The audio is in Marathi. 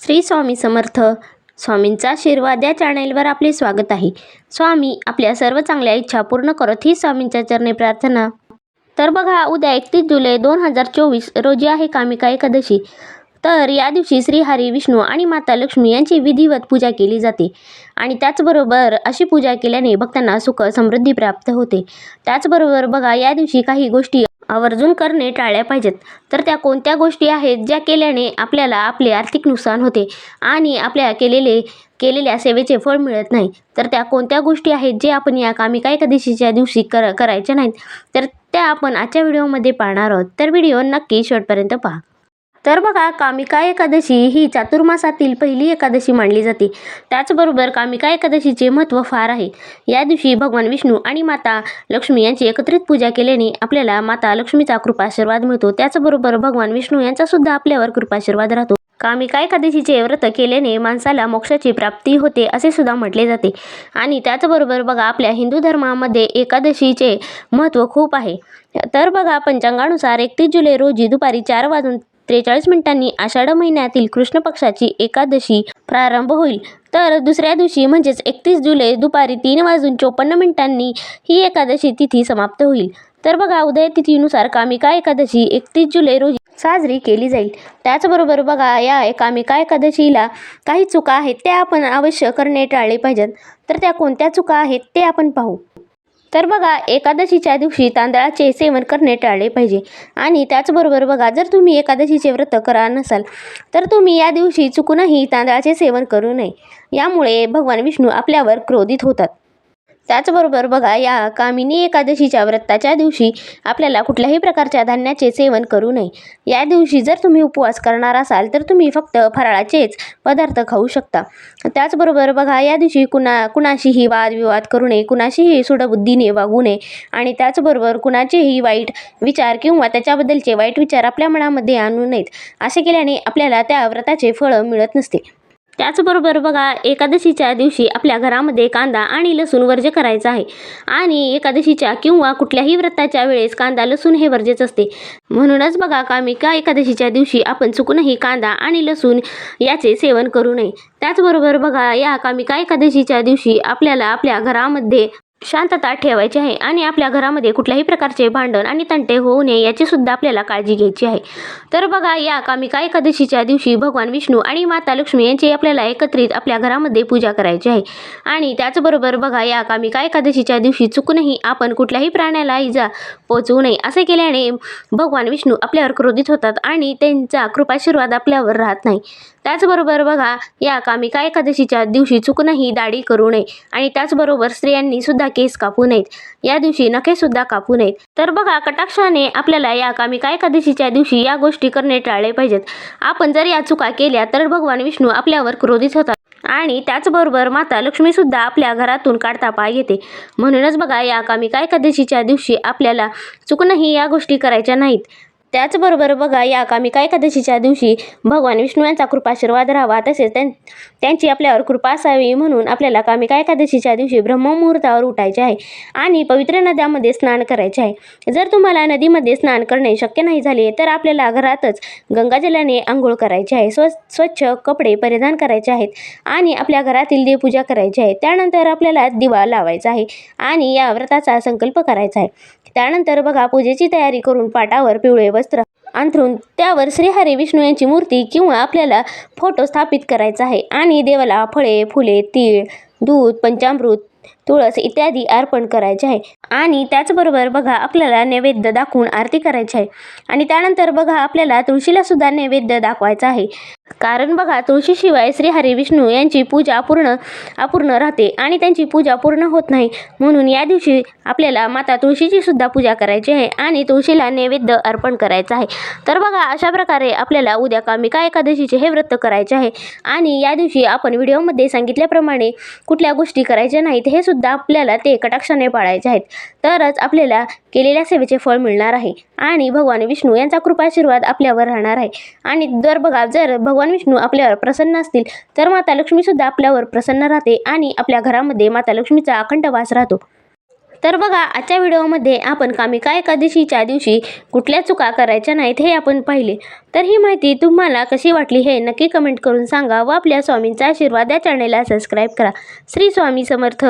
श्री स्वामी समर्थ. स्वामींचा आशीर्वाद या चॅनेलवर आपले स्वागत आहे. स्वामी आपल्या सर्व चांगल्या इच्छा पूर्ण करत ही स्वामींच्या चरणी प्रार्थना. तर बघा उद्या एकतीस जुलै दोन हजार चोवीस रोजी आहे कामिका एकादशी. तर या दिवशी श्री हरी विष्णू आणि माता लक्ष्मी यांची विधिवत पूजा केली जाते. आणि त्याचबरोबर अशी पूजा केल्याने भक्तांना सुख समृद्धी प्राप्त होते. त्याचबरोबर बघा या दिवशी काही गोष्टी आवर्जून करणे टाळल्या पाहिजेत. तर त्या कोणत्या गोष्टी आहेत ज्या केल्याने आपल्याला आपले आर्थिक नुकसान होते आणि आपल्या केलेले केलेल्या सेवेचे फळ मिळत नाही? तर त्या कोणत्या गोष्टी आहेत जे आपण या कामी काय एकादशीच्या दिवशी कर करायच्या नाहीत? तर त्या आपण आजच्या व्हिडिओमध्ये पाहणार आहोत. तर व्हिडिओ नक्की शेवटपर्यंत पहा. तर बघा कामिका एकादशी ही चातुर्मासातील पहिली एकादशी मानली जाते. त्याचबरोबर कामिका एकादशीचे महत्त्व फार आहे. या दिवशी भगवान विष्णू आणि माता लक्ष्मी यांची एकत्रित पूजा केल्याने आपल्याला माता लक्ष्मीचा कृपाशीर्वाद मिळतो. त्याचबरोबर भगवान विष्णू यांचासुद्धा आपल्यावर कृपाशीर्वाद राहतो. कामिका एकादशीचे व्रत केल्याने माणसाला मोक्षाची प्राप्ती होते असे सुद्धा म्हटले जाते. आणि त्याचबरोबर बघा आपल्या हिंदू धर्मामध्ये एकादशीचे महत्त्व खूप आहे. तर बघा पंचांगानुसार एकतीस जुलै रोजी दुपारी चार वाजून त्रेचाळीस मिनिटांनी आषाढ महिन्यातील कृष्ण पक्षाची एकादशी प्रारंभ होईल. तर दुसऱ्या दिवशी म्हणजेच एकतीस जुलै दुपारी तीन वाजून चोपन्न मिनिटांनी ही एकादशी तिथी समाप्त होईल. तर बघा उदय तिथीनुसार कामिका एकादशी एकतीस जुलै रोजी साजरी केली जाईल. त्याचबरोबर बघा या एकामिका एकादशीला काही चुका आहेत त्या आपण अवश्य करणे टाळले पाहिजेत. तर त्या कोणत्या चुका आहेत ते आपण पाहू. तर बघा एकादशीच्या दिवशी तांदळाचे सेवन करणे टाळले पाहिजे. आणि त्याचबरोबर बघा जर तुम्ही एकादशीचे व्रत करा नसाल तर तुम्ही या दिवशी चुकूनही तांदळाचे सेवन करू नये. यामुळे भगवान विष्णू आपल्यावर क्रोधित होतात. त्याचबरोबर बघा या कामिनी एकादशीच्या व्रताच्या दिवशी आपल्याला कुठल्याही प्रकारच्या धान्याचे सेवन करू नये. या दिवशी जर तुम्ही उपवास करणार असाल तर तुम्ही फक्त फराळाचेच पदार्थ खाऊ शकता. त्याचबरोबर बघा या दिवशी कुणा कुणाशीही वादविवाद करू नये कुणाशीही सुडबुद्धीने वागू नये आणि त्याचबरोबर कुणाचेही वाईट विचार किंवा त्याच्याबद्दलचे वाईट विचार आपल्या मनामध्ये आणू नयेत. असे केल्याने आपल्याला त्या व्रताचे फळं मिळत नसते. त्याचबरोबर बघा एकादशीच्या दिवशी आपल्या घरामध्ये कांदा आणि लसूण वर्ज्य करायचा आहे. आणि एकादशीच्या किंवा कुठल्याही व्रताच्या वेळेस कांदा लसूण हे वर्जेच असते. म्हणूनच बघा कामिका एकादशीच्या दिवशी आपण चुकूनही कांदा आणि लसूण याचे सेवन करू नये. त्याचबरोबर बघा या कामिका एकादशीच्या दिवशी आपल्याला आपल्या घरामध्ये शांतता ठेवायची आहे आणि आपल्या घरामध्ये कुठल्याही प्रकारचे भांडण आणि तंटे होऊ नये याची सुद्धा आपल्याला काळजी घ्यायची आहे. तर बघा या कामिका एकादशीच्या दिवशी भगवान विष्णू आणि माता लक्ष्मी यांची आपल्याला एकत्रित आपल्या घरामध्ये पूजा करायची आहे. आणि त्याचबरोबर बघा या कामिका एकादशीच्या दिवशी चुकूनही आपण कुठल्याही प्राण्याला इजा पोचवू नये असे केल्याने भगवान विष्णू आपल्यावर क्रोधित होतात आणि त्यांचा कृपाशीर्वाद आपल्यावर राहत नाही. त्याचबरोबर बघा या कामिका एकादशीच्या दिवशी चुकूनही दाढी करू नये आणि त्याचबरोबर स्त्रियांनी सुद्धा केस कापू नयेत. या दिवशी नखे सुद्धा कापू नयेत. तर बघा कटाक्षाने आपल्याला या कामिका एकादशीच्या दिवशी या गोष्टी करणे टाळले पाहिजेत. आपण जर या चुका केल्या तर भगवान विष्णू आपल्यावर क्रोधित होतात. आणि त्याचबरोबर माता लक्ष्मी सुद्धा आपल्या घरातून काढता पाय घेते. म्हणूनच बघा या कामिका एकादशीच्या दिवशी आपल्याला चुकूनही या गोष्टी करायच्या नाहीत. त्याचबरोबर बघा या कामिका एकादशीच्या दिवशी भगवान विष्णू यांचा कृपाशीर्वाद राहावा तसेच त्यां त्यांची आपल्यावर कृपा असावी म्हणून आपल्याला कामिका एकादशीच्या दिवशी ब्रह्ममुहूर्तावर उठायचे आहे आणि पवित्र नद्यामध्ये स्नान करायचे आहे. जर तुम्हाला नदीमध्ये स्नान करणे शक्य नाही झाले तर आपल्याला घरातच गंगाजलाने आंघोळ करायची आहे. स्व स्वच्छ कपडे परिधान करायचे आहेत आणि आपल्या घरातील देवपूजा करायची आहे. त्यानंतर आपल्याला दिवा लावायचा आहे आणि या व्रताचा संकल्प करायचा आहे. त्यानंतर बघा पूजेची तयारी करून पाटावर पिवळे वस्त्र अंथरून त्यावर श्रीहरी विष्णू यांची मूर्ती किंवा आपल्याला फोटो स्थापित करायचा आहे. आणि देवाला फळे फुले तीळ दूध पंचामृत तुळस इत्यादी अर्पण करायचे आहे. आणि त्याचबरोबर बघा आपल्याला नैवेद्य दाखवून आरती करायची आहे. आणि त्यानंतर बघा आपल्याला तुळशीला सुद्धा नैवेद्य दाखवायचा आहे. कारण बघा तुळशीशिवाय श्रीहरी विष्णू यांची पूजा पूर्ण अपूर्ण राहते आणि त्यांची पूजा पूर्ण होत नाही. म्हणून या दिवशी आपल्याला माता तुळशीची सुद्धा पूजा करायची आहे आणि तुळशीला नैवेद्य अर्पण करायचं आहे. तर बघा अशा प्रकारे आपल्याला उद्या कामिका एकादशीचे हे व्रत करायचे आहे. आणि या दिवशी आपण व्हिडिओमध्ये सांगितल्याप्रमाणे कुठल्या गोष्टी करायच्या नाहीत हे सुद्धा आपल्याला ते कटाक्षाने पाळायचे आहेत. तरच आपल्याला केलेल्या सेवेचे फळ मिळणार आहे. आणि भगवान विष्णू यांचा कृपाशीर्वाद आपल्यावर राहणार आहे. आणि जर बघा जर भगवान विष्णू आपल्यावर प्रसन्न असतील तर माता लक्ष्मीसुद्धा आपल्यावर प्रसन्न राहते आणि आपल्या घरामध्ये माता लक्ष्मीचा अखंड वास राहतो. तर बघा आजच्या व्हिडिओमध्ये आपण कामिका एकादशीच्या दिवशी कुठल्या चुका करायच्या नाहीत हे आपण पाहिले. तर ही माहिती तुम्हाला कशी वाटली हे नक्की कमेंट करून सांगा व आपल्या स्वामींचा आशीर्वाद या चॅनेलला सबस्क्राईब करा. श्री स्वामी समर्थ.